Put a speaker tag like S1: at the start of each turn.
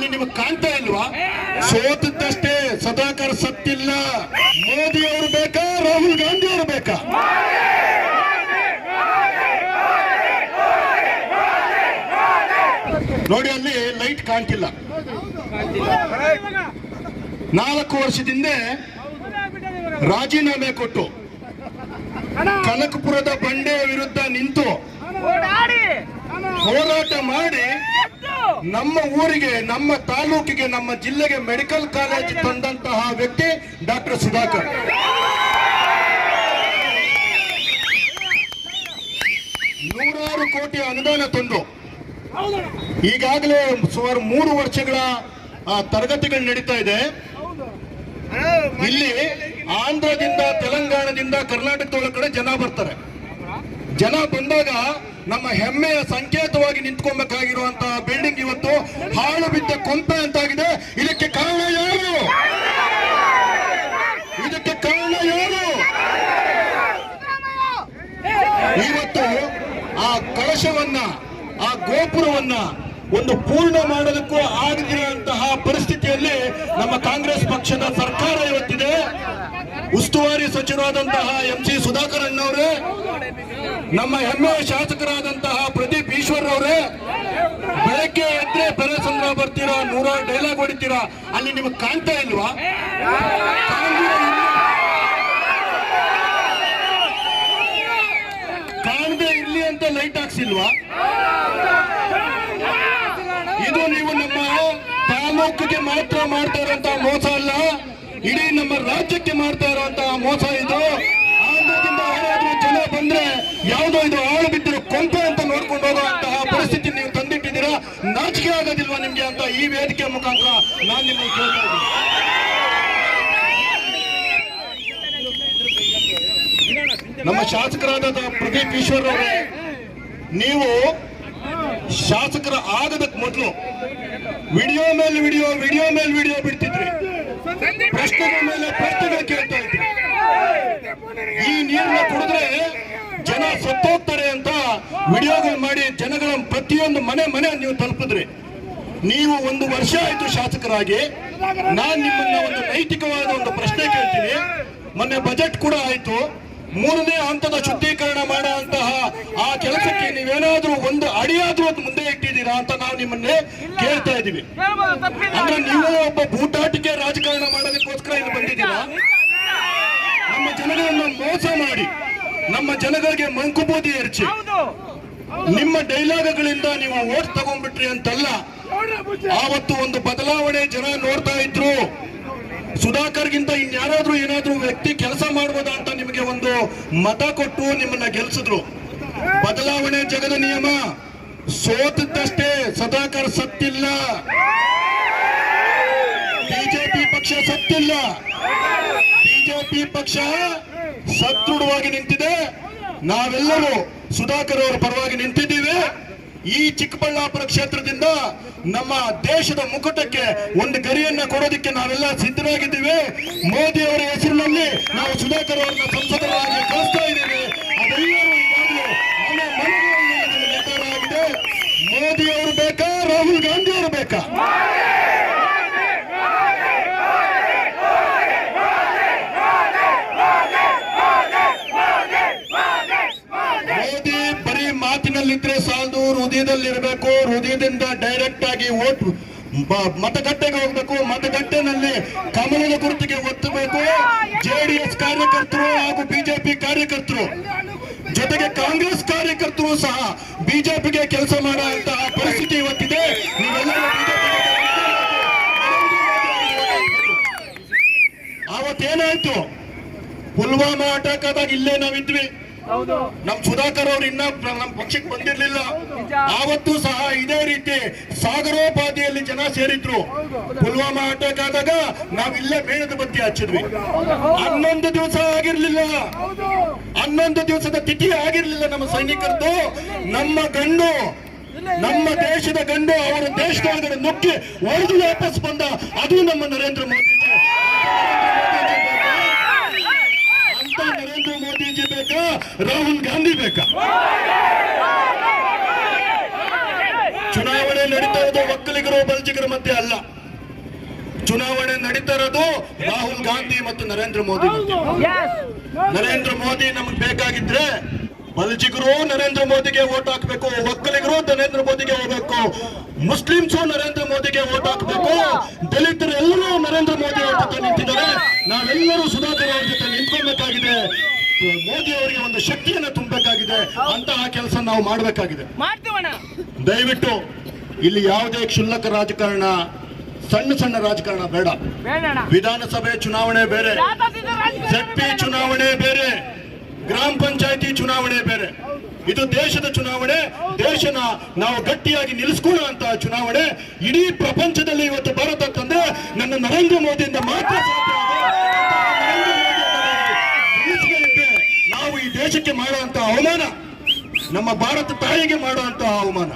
S1: ಅಲ್ಲಿ ನಿಮಗೆ ಕಾಣ್ತಾ ಇಲ್ವಾ? ಸೋತದ್ದಷ್ಟೇ ಸದಾಕರ್ ಸತ್ತಿಲ್ಲ. ಮೋದಿ ಅವರು ಬೇಕಾ? ರಾಹುಲ್ ಗಾಂಧಿ ಅವರು ಬೇಕಾ? ನೋಡಿ, ಅಲ್ಲಿ ಲೈಟ್ ಕಾಣ್ತಿಲ್ಲ. ನಾಲ್ಕು ವರ್ಷದಿಂದ ರಾಜೀನಾಮೆ ಕೊಟ್ಟು ಕನಕಪುರದ ಬಂಡೆ ವಿರುದ್ಧ ನಿಂತು ಹೋರಾಟ ಮಾಡಿ ನಮ್ಮ ಊರಿಗೆ, ನಮ್ಮ ತಾಲೂಕಿಗೆ, ನಮ್ಮ ಜಿಲ್ಲೆಗೆ ಮೆಡಿಕಲ್ ಕಾಲೇಜ್ ತಂದಂತಹ ವ್ಯಕ್ತಿ ಡಾಕ್ಟರ್ ಸುಧಾಕರ್. ನೂರಾರು ಕೋಟಿ ಅನುದಾನ ತಂದು ಈಗಾಗಲೇ ಸುಮಾರು ಮೂರು ವರ್ಷಗಳ ತರಗತಿಗಳು ನಡೀತಾ ಇದೆ. ಇಲ್ಲಿ ಆಂಧ್ರದಿಂದ, ತೆಲಂಗಾಣದಿಂದ ಕರ್ನಾಟಕದ ಕಡೆ ಜನ ಬರ್ತಾರೆ. ಜನ ಬಂದಾಗ ನಮ್ಮ ಹೆಮ್ಮೆಯ ಸಂಕೇತವಾಗಿ ನಿಂತ್ಕೊಬೇಕಾಗಿರುವಂತಹ ಬಿಲ್ಡಿಂಗ್ ಇವತ್ತು ಹಾಳು ಬಿದ್ದ ಕೊಂಪೆ ಅಂತಾಗಿದೆ. ಇದಕ್ಕೆ ಕಾರಣ ಯಾರು? ಇದಕ್ಕೆ ಕಾರಣ ಯಾರು? ಇವತ್ತು ಆ ಕಳಶವನ್ನ, ಆ ಗೋಪುರವನ್ನ ಒಂದು ಪೂರ್ಣ ಮಾಡೋದಕ್ಕೂ ಆಗದಿರುವಂತಹ ಪರಿಸ್ಥಿತಿಯಲ್ಲಿ ನಮ್ಮ ಕಾಂಗ್ರೆಸ್ ಪಕ್ಷದ ಸರ್ಕಾರ ಇವತ್ತಿದೆ. ಉಸ್ತುವಾರಿ ಸಚಿವರಾದಂತಹ ಎಂ ಸಿ ಸುಧಾಕರ್ ಅಣ್ಣವರೇ ನಮ್ಮ ಹೆಮ್ಮೆಯ ಶಾಸಕರಾದಂತಹ ಪ್ರದೀಪ್ ಈಶ್ವರ್ ಅವರೇ ಬೆಳಗ್ಗೆ ಎದ್ರೆ ಸಂಗ್ರಹ ಬರ್ತೀರಾ ನೂರಾರು ಡೈಲಾಗ್ ಹೊಡಿತೀರಾ? ಅಲ್ಲಿ ನಿಮಗೆ ಕಾಣ್ತಾ ಇಲ್ವಾ? ಕಾಣದೆ ಇರ್ಲಿ ಅಂತ ಲೈಟ್ ಹಾಕ್ಸಿಲ್ವಾ? ಇದು ನೀವು ನಮ್ಮ ತಾಲೂಕಿಗೆ ಮಾತ್ರ ಮಾಡ್ತಾ ಇರುವಂತಹ ಮೋಸ ಅಲ್ಲ, ಇಡೀ ನಮ್ಮ ರಾಜ್ಯಕ್ಕೆ ಮಾಡ್ತಾ ಇರುವಂತಹ ಮೋಸ ಇದು. ಜನ ಬಂದ್ರೆ ಯಾವುದೋ ಇದು ಆಳು ಬಿದ್ದಿರೋ ಕೊಂಪೆ ಅಂತ ನೋಡ್ಕೊಂಡು ಹೋಗುವಂತಹ ಪರಿಸ್ಥಿತಿ ನೀವು ತಂದಿಟ್ಟಿದ್ದೀರಾ? ನಾಚಿಕೆ ಆಗೋದಿಲ್ವಾ ನಿಮ್ಗೆ ಅಂತ ಈ ವೇದಿಕೆ ಮುಖಾಂತರ ನಾನು ನಿಮ್ಮನ್ನು ಕೇಳ್ತಾ ಇದ್ದೀನಿ. ನಮ್ಮ ಶಾಸಕರಾದ ಪ್ರದೀಪ್ ಈಶ್ವರ್ ಅವರೇ ನೀವು ಶಾಸಕರ ಆಗದಕ್ಕೆ ಮೊದಲು ವಿಡಿಯೋ ಮೇಲೆ ವಿಡಿಯೋ ವಿಡಿಯೋ ಮೇಲೆ ವಿಡಿಯೋ ಬಿಡ್ತಿದ್ರಿ. ಪ್ರಶ್ನೆಗಳ ಮೇಲೆ ಪ್ರಶ್ನೆಗಳು ಕೇಳ್ತಾ ಇದ್ರಿ. ಈ ನೀರನ್ನ ಕುಡಿದ್ರೆ ಜನ ಸತ್ತೋಗ್ತಾರೆ ಅಂತ ವಿಡಿಯೋಗಳು ಮಾಡಿ ಜನಗಳ ಪ್ರತಿಯೊಂದು ಮನೆ ಮನೆ ನೀವು ತಲುಪಿದ್ರಿ. ನೀವು ಒಂದು ವರ್ಷ ಆಯ್ತು ಶಾಸಕರಾಗಿ. ನಾನು ನಿಮ್ಮನ್ನ ಒಂದು ನೈತಿಕವಾದ ಒಂದು ಪ್ರಶ್ನೆ ಕೇಳ್ತೀನಿ. ಮೊನ್ನೆ ಬಜೆಟ್ ಕೂಡ ಆಯ್ತು. ಮೂರನೇ ಹಂತದ ಶುದ್ಧೀಕರಣ ಮಾಡುವಂತಹ ಆ ಕೆಲಸಕ್ಕೆ ನೀವೇನಾದ್ರೂ ಒಂದು ಅಡಿಯಾದ್ರೂ ಮುಂದೆ ಇಟ್ಟಿದ್ದೀರಾ ಅಂತ ನಾವು ನಿಮ್ಮನ್ನೇ ಕೇಳ್ತಾ ಇದೀವಿ ಅಂದ್ರೆ ನೀವು ಒಬ್ಬ ಬೂಟಾಟಿಕೆ ರಾಜಕಾರಣ ಮಾಡೋದಕ್ಕೋಸ್ಕರ ಇಲ್ಲಿ ಬಂದಿದ್ದೀರಾ ನಮ್ಮ ಜನಗಳನ್ನ ಮೋಸ ಮಾಡಿ ನಮ್ಮ ಜನಗಳಿಗೆ ಮಂಕುಬೂದಿ ಎರಚಿ ನಿಮ್ಮ ಡೈಲಾಗ್ಗಳಿಂದ ನೀವು ಓಟ್ ತಗೊಂಡ್ಬಿಟ್ರಿ ಅಂತಲ್ಲ ಆವತ್ತು ಒಂದು ಬದಲಾವಣೆ ಜನ ನೋಡ್ತಾ ಇದ್ರು. ಸುಧಾಕರ್ಗಿಂತ ಇನ್ಯಾರಾದ್ರೂ ಏನಾದ್ರೂ ವ್ಯಕ್ತಿ ಕೆಲಸ ಮಾಡ್ಬೋದಾ ಅಂತ ನಿಮಗೆ ಒಂದು ಮತ ಕೊಟ್ಟು ನಿಮ್ಮನ್ನ ಗೆಲ್ಸಿದ್ರು. ಬದಲಾವಣೆ ಜಗದ ನಿಯಮ. ಸೋತದ್ದಷ್ಟೇ ಸುಧಾಕರ್ ಸತ್ತಿಲ್ಲ. ಬಿಜೆಪಿ ಪಕ್ಷ ಸತ್ತಿಲ್ಲ. ಬಿಜೆಪಿ ಪಕ್ಷ ಸದೃಢವಾಗಿ ನಿಂತಿದೆ. ನಾವೆಲ್ಲರೂ ಸುಧಾಕರ್ ಅವರ ಪರವಾಗಿ ನಿಂತಿದ್ದೀವಿ. ಈ ಚಿಕ್ಕಬಳ್ಳಾಪುರ ಕ್ಷೇತ್ರದಿಂದ ನಮ್ಮ ದೇಶದ ಮುಕುಟಕ್ಕೆ ಒಂದು ಗರಿಯನ್ನ ಕೊಡೋದಕ್ಕೆ ನಾವೆಲ್ಲ ಸಿದ್ಧರಾಗಿದ್ದೀವಿ. ಮೋದಿ ಅವರ ಹೆಸರಿನಲ್ಲಿ ನಾವು ಸುಧಾಕರ್ ಅವರನ್ನ ಸಂಸದರಾಗಿ ಕಳಿಸ್ತಾ ಇದ್ದೀವಿ. ಅದೆಲ್ಲರೂ ಮೋದಿ ಅವರು ಬೇಕಾ? ರಾಹುಲ್ ಗಾಂಧಿ ಅವರು ಬೇಕಾ? ಮಾತಿನಲ್ಲಿದ್ರೆ ಸಾಲದು, ಹೃದಯದಲ್ಲಿರಬೇಕು, ಹೃದಯದಿಂದ ಡೈರೆಕ್ಟ್ ಆಗಿ ಓಟ್ ಮತಗಟ್ಟೆಗೆ ಹೋಗ್ಬೇಕು, ಮತಗಟ್ಟೆನಲ್ಲಿ ಕಮಲದ ಗುರುತಿಗೆ ಒತ್ತಬೇಕು. ಜೆಡಿಎಸ್ ಕಾರ್ಯಕರ್ತರು ಹಾಗೂ ಬಿಜೆಪಿ ಕಾರ್ಯಕರ್ತರು, ಜೊತೆಗೆ ಕಾಂಗ್ರೆಸ್ ಕಾರ್ಯಕರ್ತರು ಸಹ ಬಿಜೆಪಿಗೆ ಕೆಲಸ ಮಾಡುವಂತಹ ಪರಿಸ್ಥಿತಿ ಇವತ್ತಿದೆ. ಅವತ್ತೇನಾಯ್ತು? ಪುಲ್ವಾಮಾ ಅಟ್ಯಾಕ್ ಆದಾಗ ಇಲ್ಲೇ ನಾವಿದ್ವಿ. ನಮ್ ಸುಧಾಕರ್ ಅವ್ರು ಇನ್ನ ನಮ್ಮ ನಮ್ ಪಕ್ಷಕ್ಕೆ ಬಂದಿರ್ಲಿಲ್ಲ. ಆವತ್ತು ಸಹ ಇದೇ ರೀತಿ ಸಾಗರೋಪಾದಿಯಲ್ಲಿ ಜನ ಸೇರಿದ್ರು. ಪುಲ್ವಾಮಾ ಅಟ್ಯಾಕ್ ಆದಾಗ ನಾವಿಲ್ಲೇ ಮೇಣದ ಬತ್ತಿ ಹಚ್ಚಿದ್ವಿ. ಹನ್ನೊಂದು ದಿವಸ ಆಗಿರ್ಲಿಲ್ಲ. ಹನ್ನೊಂದು ದಿವಸದ ತಿಥಿ ಆಗಿರ್ಲಿಲ್ಲ ನಮ್ಮ ಸೈನಿಕರದ್ದು. ನಮ್ಮ ಗಂಡು ನಮ್ಮ ದೇಶದ ಗಂಡು ಅವರ ದೇಶದೊಳಗಡೆ ನುಗ್ಗಿ ಒಡೆದು ವಾಪಸ್ ಬಂದ. ಅದು ನಮ್ಮ ನರೇಂದ್ರ ಮೋದಿ ರಾಹುಲ್ ಗಾಂಧಿ ಬೇಕಾ? ಚುನಾವಣೆ ನಡೀತಾ ಇರೋದು ಒಕ್ಕಲಿಗರು, ಬಲ್ಜಿಗರ ಮಧ್ಯೆ ಅಲ್ಲ. ಚುನಾವಣೆ ನಡೀತಾ ಇರೋದು ರಾಹುಲ್ ಗಾಂಧಿ ಮತ್ತು ನರೇಂದ್ರ ಮೋದಿ. ನರೇಂದ್ರ ಮೋದಿ ನಮಗೆ ಬೇಕಾಗಿದ್ರೆ ಬಲ್ಜಿಗರು ನರೇಂದ್ರ ಮೋದಿಗೆ ವೋಟ್ ಹಾಕ್ಬೇಕು, ಒಕ್ಕಲಿಗರು ನರೇಂದ್ರ ಮೋದಿಗೆ ಹೋಗ್ಬೇಕು. ಮುಸ್ಲಿಮ್ಸು ನರೇಂದ್ರ ಮೋದಿಗೆ ವೋಟ್ ಹಾಕ್ಬೇಕು. ದಲಿತರು ಎಲ್ಲರೂ ನರೇಂದ್ರ ಮೋದಿ ಅವ್ರ ನಿಂತಿದ್ದಾರೆ. ನಾವೆಲ್ಲರೂ ಸುಧಾಕರ್ ಅವ್ರ ಜೊತೆ ನಿಂತ್ಕೊಳ್ಬೇಕಾಗಿದೆ. ಮೋದಿ ಅವರಿಗೆ ಒಂದು ಶಕ್ತಿಯನ್ನ ತುಂಬಬೇಕಾಗಿದೆ ಅಂತಹ ಕೆಲಸ ನಾವು ಮಾಡಬೇಕಾಗಿದೆ. ದಯವಿಟ್ಟು ಇಲ್ಲಿ ಯಾವುದೇ ಕ್ಷುಲ್ಲಕ ರಾಜಕಾರಣ ಸಣ್ಣ ಸಣ್ಣ ರಾಜಕಾರಣ ಬೇಡ. ವಿಧಾನಸಭೆ ಚುನಾವಣೆ ಬೇರೆ. ಜಟ್ಟಿ ಚುನಾವಣೆ ಬೇರೆ. ಗ್ರಾಮ ಪಂಚಾಯತಿ ಚುನಾವಣೆ ಬೇರೆ. ಇದು ದೇಶದ ಚುನಾವಣೆ. ದೇಶನ ನಾವು ಗಟ್ಟಿಯಾಗಿ ನಿಲ್ಲಿಸ್ಕೊಳ್ಳುವಂತಹ ಚುನಾವಣೆ. ಇಡೀ ಪ್ರಪಂಚದಲ್ಲಿ ಇವತ್ತು ಭಾರತ ತಂದ್ರೆ ನನ್ನ ನರೇಂದ್ರ ಮೋದಿಯಿಂದ ಮಾತ್ರ ಸಾಧ್ಯ ಅದು. ಅಂತಹ ನರೇಂದ್ರ ಮೋದಿ ಅವರಿಗೆ ನಿಲ್ಲಿಸಲಿಕ್ಕೆ ನಾವು ಈ ದೇಶಕ್ಕೆ ಮಾಡುವಂತ ಅವಮಾನ ನಮ್ಮ ಭಾರತ ತಾಯಿಗೆ ಮಾಡುವಂತಹ ಅವಮಾನ.